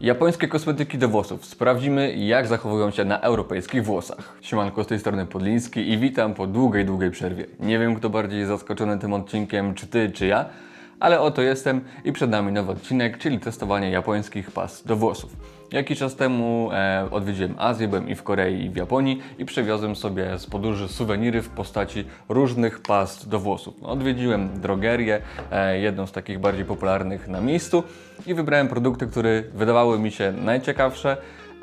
Japońskie kosmetyki do włosów. Sprawdzimy, jak zachowują się na europejskich włosach. Siemanko, z tej strony Podliński i witam po długiej, długiej przerwie. Nie wiem, kto bardziej zaskoczony tym odcinkiem, czy ty, czy ja, ale oto jestem i przed nami nowy odcinek, czyli testowanie japońskich pas do włosów. Jakiś czas temu e, odwiedziłem Azję, byłem i w Korei, i w Japonii i przywiozłem sobie z podróży suweniry w postaci różnych past do włosów. No, odwiedziłem drogerię, e, jedną z takich bardziej popularnych na miejscu i wybrałem produkty, które wydawały mi się najciekawsze,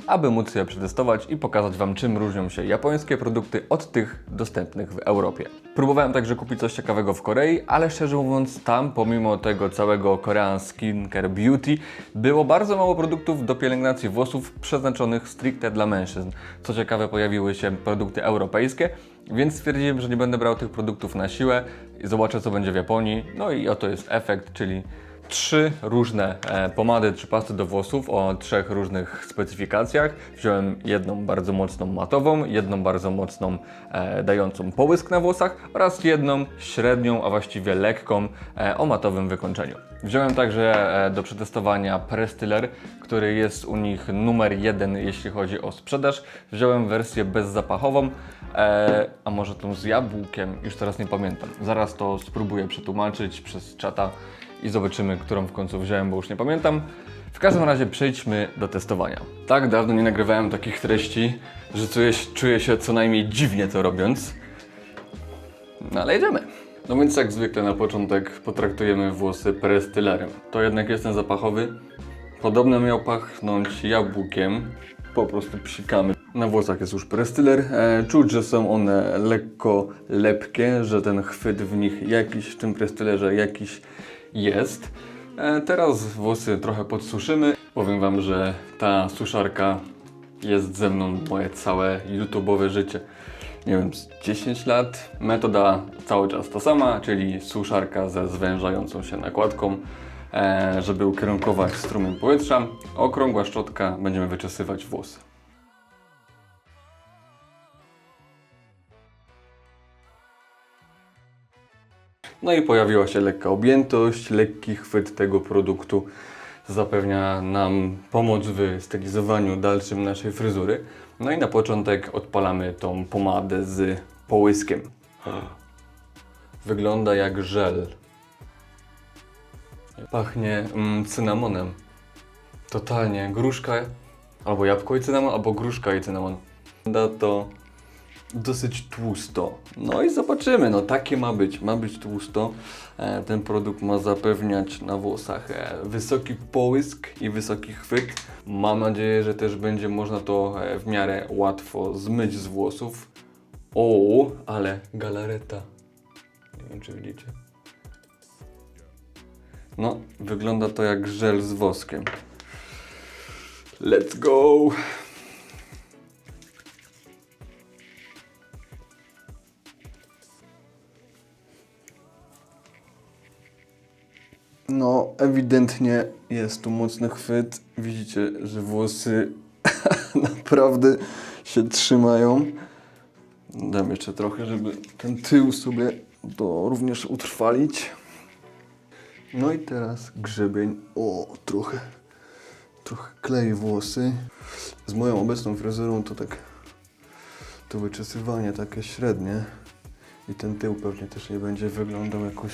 aby móc je przetestować i pokazać Wam, czym różnią się japońskie produkty od tych dostępnych w Europie. Próbowałem także kupić coś ciekawego w Korei, ale szczerze mówiąc, tam pomimo tego całego Korean Skincare Beauty było bardzo mało produktów do pielęgnacji włosów przeznaczonych stricte dla mężczyzn. Co ciekawe, pojawiły się produkty europejskie, więc stwierdziłem, że nie będę brał tych produktów na siłę i zobaczę, co będzie w Japonii. No i oto jest efekt, czyli trzy różne e, pomady czy pasty do włosów o trzech różnych specyfikacjach. Wziąłem jedną bardzo mocną matową, jedną bardzo mocną e, dającą połysk na włosach oraz jedną średnią, a właściwie lekką e, o matowym wykończeniu. Wziąłem także e, do przetestowania Prestyler, który jest u nich numer jeden, jeśli chodzi o sprzedaż. Wziąłem wersję bezzapachową, e, a może tą z jabłkiem, już teraz nie pamiętam. Zaraz to spróbuję przetłumaczyć przez czata i zobaczymy, którą w końcu wziąłem, bo już nie pamiętam. W każdym razie przejdźmy do testowania. Tak dawno nie nagrywałem takich treści, że czuję, czuję się co najmniej dziwnie to robiąc. No ale jedziemy. No więc jak zwykle na początek potraktujemy włosy prestylerem. To jednak jest ten zapachowy. Podobno miał pachnąć jabłkiem. Po prostu psikamy. Na włosach jest już prestyler. E, czuć, że są one lekko lepkie, że ten chwyt w nich jakiś, w tym prestylerze jakiś jest. E, teraz włosy trochę podsuszymy. Powiem Wam, że ta suszarka jest ze mną moje całe YouTube'owe życie. Nie wiem, z 10 lat. Metoda cały czas ta sama, czyli suszarka ze zwężającą się nakładką, e, żeby ukierunkować strumień powietrza. Okrągła szczotka, będziemy wyczesywać włosy. No i pojawiła się lekka objętość, lekki chwyt tego produktu zapewnia nam pomoc w stylizowaniu dalszym naszej fryzury. No i na początek odpalamy tą pomadę z połyskiem. Wygląda jak żel. Pachnie mm, cynamonem. Totalnie. Gruszka albo jabłko i cynamon, albo gruszka i cynamon. Wygląda to dosyć tłusto. No i zobaczymy, no takie ma być, ma być tłusto. E, ten produkt ma zapewniać na włosach e, wysoki połysk i wysoki chwyt. Mam nadzieję, że też będzie można to e, w miarę łatwo zmyć z włosów. O, ale galareta. Nie wiem, czy widzicie. No, wygląda to jak żel z woskiem. Let's go! Ewidentnie jest tu mocny chwyt. Widzicie, że włosy naprawdę się trzymają. Dam jeszcze trochę, żeby ten tył sobie to również utrwalić. No i teraz grzebień. O, trochę, trochę klei włosy. Z moją obecną fryzurą to tak to wyczesywanie takie średnie i ten tył pewnie też nie będzie wyglądał jakoś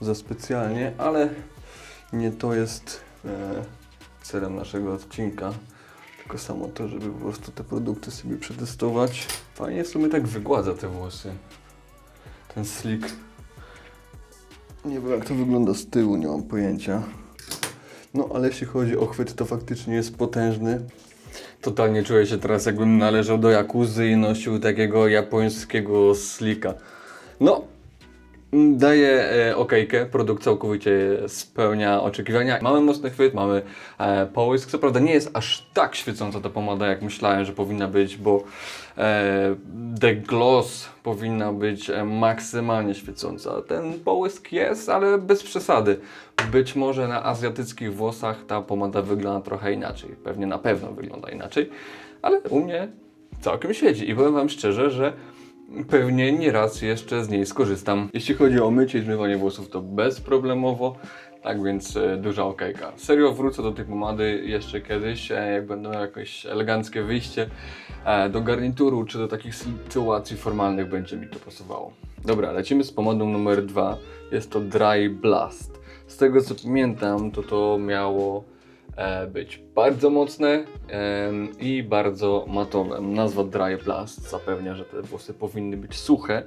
za specjalnie, ale nie to jest e, celem naszego odcinka. Tylko samo to, żeby po prostu te produkty sobie przetestować. Fajnie w sumie tak wygładza te włosy. Ten slick. Nie wiem jak to wygląda z tyłu, nie mam pojęcia. No ale jeśli chodzi o chwyt, to faktycznie jest potężny. Totalnie czuję się teraz jakbym należał do Jakuzy i nosił takiego japońskiego slika. No, Daje e, okejkę, produkt całkowicie spełnia oczekiwania. Mamy mocny chwyt, mamy e, połysk. Co prawda nie jest aż tak świecąca ta pomada, jak myślałem, że powinna być, bo e, The Gloss powinna być e, maksymalnie świecąca. Ten połysk jest, ale bez przesady. Być może na azjatyckich włosach ta pomada wygląda trochę inaczej. Pewnie na pewno wygląda inaczej, ale u mnie całkiem świeci. I powiem Wam szczerze, że pewnie nieraz jeszcze z niej skorzystam. Jeśli chodzi o mycie i zmywanie włosów, to bezproblemowo. Tak więc e, duża okejka. Serio wrócę do tej pomady jeszcze kiedyś, e, jak będą jakieś eleganckie wyjście e, do garnituru, czy do takich sytuacji formalnych będzie mi to pasowało. Dobra, lecimy z pomadą numer dwa. Jest to Dry Blast. Z tego co pamiętam, to to miało być bardzo mocne i bardzo matowe. Nazwa Dry Blast zapewnia, że te włosy powinny być suche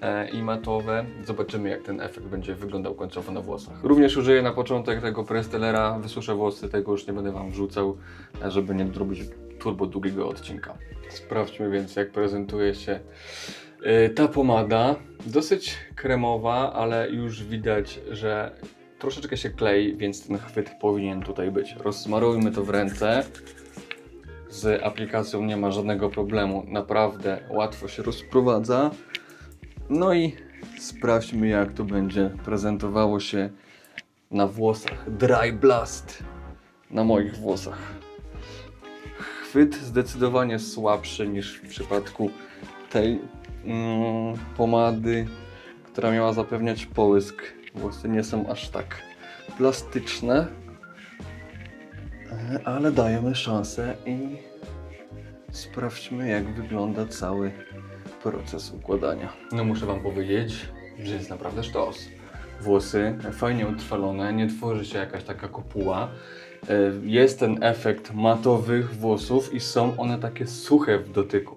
e, i matowe. Zobaczymy jak ten efekt będzie wyglądał końcowo na włosach. Również użyję na początek tego prestelera, wysuszę włosy, tego już nie będę Wam wrzucał, e, żeby nie zrobić turbo długiego odcinka. Sprawdźmy więc jak prezentuje się e, ta pomada. Dosyć kremowa, ale już widać, że troszeczkę się klei, więc ten chwyt powinien tutaj być. Rozsmarujmy to w ręce. Z aplikacją nie ma żadnego problemu. Naprawdę łatwo się rozprowadza. No i sprawdźmy, jak to będzie prezentowało się na włosach. Dry Blast na moich włosach. Chwyt zdecydowanie słabszy niż w przypadku tej mm, pomady, która miała zapewniać połysk. Włosy nie są aż tak plastyczne, e, ale dajemy szansę i sprawdźmy, jak wygląda cały proces układania. No muszę Wam powiedzieć, że jest naprawdę sztos. Włosy fajnie utrwalone, nie tworzy się jakaś taka kopuła. E, Jest ten efekt matowych włosów i są one takie suche w dotyku.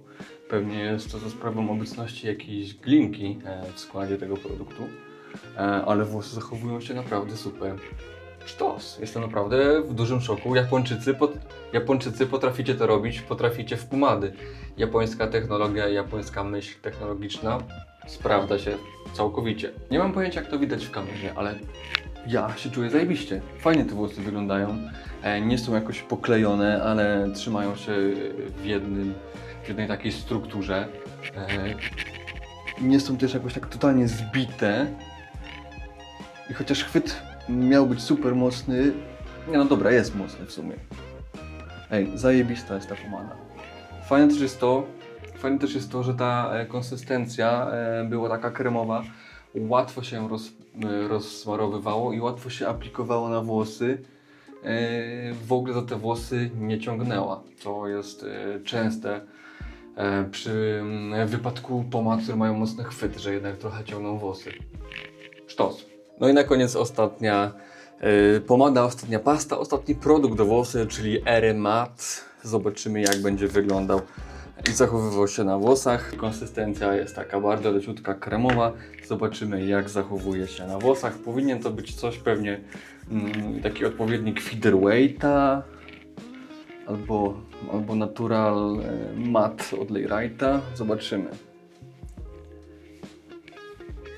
Pewnie jest to za sprawą obecności jakiejś glinki e, w składzie tego produktu, ale włosy zachowują się naprawdę super. Sztos. Jestem naprawdę w dużym szoku. Japończycy, pot... Japończycy potraficie to robić, potraficie w pomady. Japońska technologia, japońska myśl technologiczna sprawdza się całkowicie. Nie mam pojęcia jak to widać w kamerze, ale ja się czuję zajebiście. Fajnie te włosy wyglądają. E, nie są jakoś poklejone, ale trzymają się w jednym, w jednej takiej strukturze. E, nie są też jakoś tak totalnie zbite. I chociaż chwyt miał być super mocny, nie no dobra, jest mocny w sumie. Ej, zajebista jest ta pomada. Fajne też jest to, fajne też jest to, że ta e, konsystencja e, była taka kremowa, łatwo się roz, e, rozsmarowywało i łatwo się aplikowało na włosy. W ogóle za te włosy nie ciągnęła. To jest częste przy mm, wypadku pomad, które mają mocny chwyt, że jednak trochę ciągną włosy. Sztos. No i na koniec ostatnia y, pomada, ostatnia pasta, ostatni produkt do włosy, czyli Ery Mat. Zobaczymy jak będzie wyglądał i zachowywał się na włosach. Konsystencja jest taka bardzo leciutka, kremowa. Zobaczymy jak zachowuje się na włosach. Powinien to być coś pewnie mm, taki odpowiednik Featherweighta albo, albo Natural e, Matte od Leyrite'a. Zobaczymy.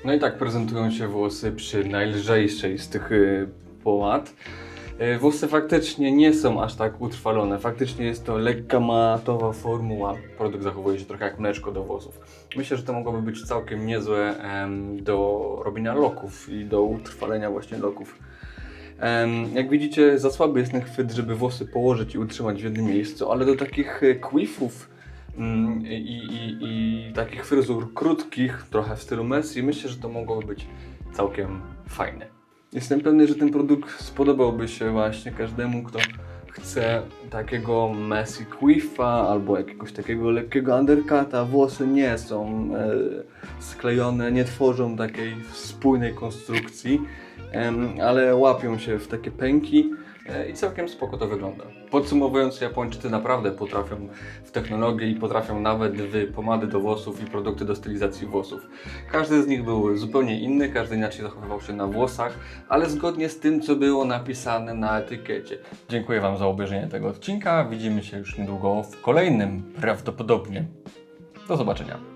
No i tak prezentują się włosy przy najlżejszej z tych y, pomad. Y, Włosy faktycznie nie są aż tak utrwalone. Faktycznie jest to lekka matowa formuła. Produkt zachowuje się trochę jak mleczko do włosów. Myślę, że to mogłoby być całkiem niezłe do robienia loków i do utrwalenia właśnie loków. Jak widzicie, za słaby jest ten chwyt, żeby włosy położyć i utrzymać w jednym miejscu, ale do takich quiffów mm, i, i, i takich fryzur krótkich, trochę w stylu Messi, myślę, że to mogłoby być całkiem fajne. Jestem pewny, że ten produkt spodobałby się właśnie każdemu, kto chce takiego Messi Quiffa albo jakiegoś takiego lekkiego undercuta. Włosy nie są e, sklejone, nie tworzą takiej spójnej konstrukcji, em, ale łapią się w takie pęki e, i całkiem spoko to wygląda. Podsumowując, Japończycy naprawdę potrafią w technologię i potrafią nawet w pomady do włosów i produkty do stylizacji włosów. Każdy z nich był zupełnie inny, każdy inaczej zachowywał się na włosach, ale zgodnie z tym, co było napisane na etykiecie. Dziękuję Wam za obejrzenie tego odcinka. Widzimy się już niedługo w kolejnym, prawdopodobnie. Do zobaczenia.